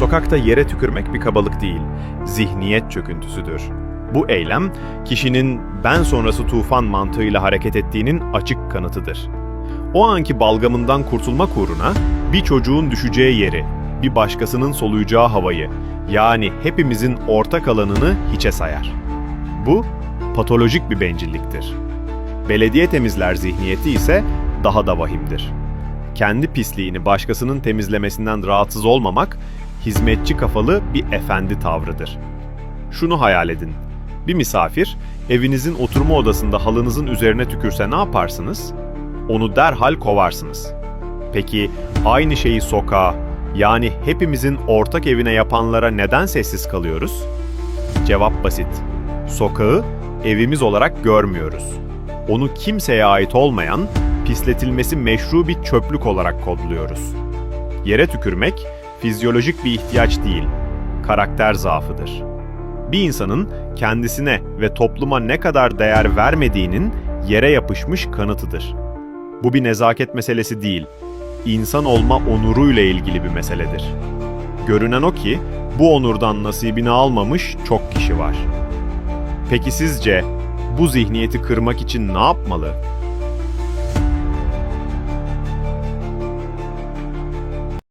Sokakta yere tükürmek bir kabalık değil, zihniyet çöküntüsüdür. Bu eylem, kişinin ben sonrası tufan mantığıyla hareket ettiğinin açık kanıtıdır. O anki balgamından kurtulmak uğruna bir çocuğun düşeceği yeri, bir başkasının soluyacağı havayı, yani hepimizin ortak alanını hiçe sayar. Bu, patolojik bir bencilliktir. Belediye temizler zihniyeti ise daha da vahimdir. Kendi pisliğini başkasının temizlemesinden rahatsız olmamak, hizmetçi kafalı bir efendi tavrıdır. Şunu hayal edin. Bir misafir, evinizin oturma odasında halınızın üzerine tükürse ne yaparsınız? Onu derhal kovarsınız. Peki aynı şeyi sokağa, yani hepimizin ortak evine yapanlara neden sessiz kalıyoruz? Cevap basit. Sokağı evimiz olarak görmüyoruz. Onu kimseye ait olmayan, pisletilmesi meşru bir çöplük olarak kodluyoruz. Yere tükürmek fizyolojik bir ihtiyaç değil, karakter zaafıdır. Bir insanın kendisine ve topluma ne kadar değer vermediğinin yere yapışmış kanıtıdır. Bu bir nezaket meselesi değil, insan olma onuruyla ilgili bir meseledir. Görünen o ki bu onurdan nasibini almamış çok kişi var. Peki sizce bu zihniyeti kırmak için ne yapmalı?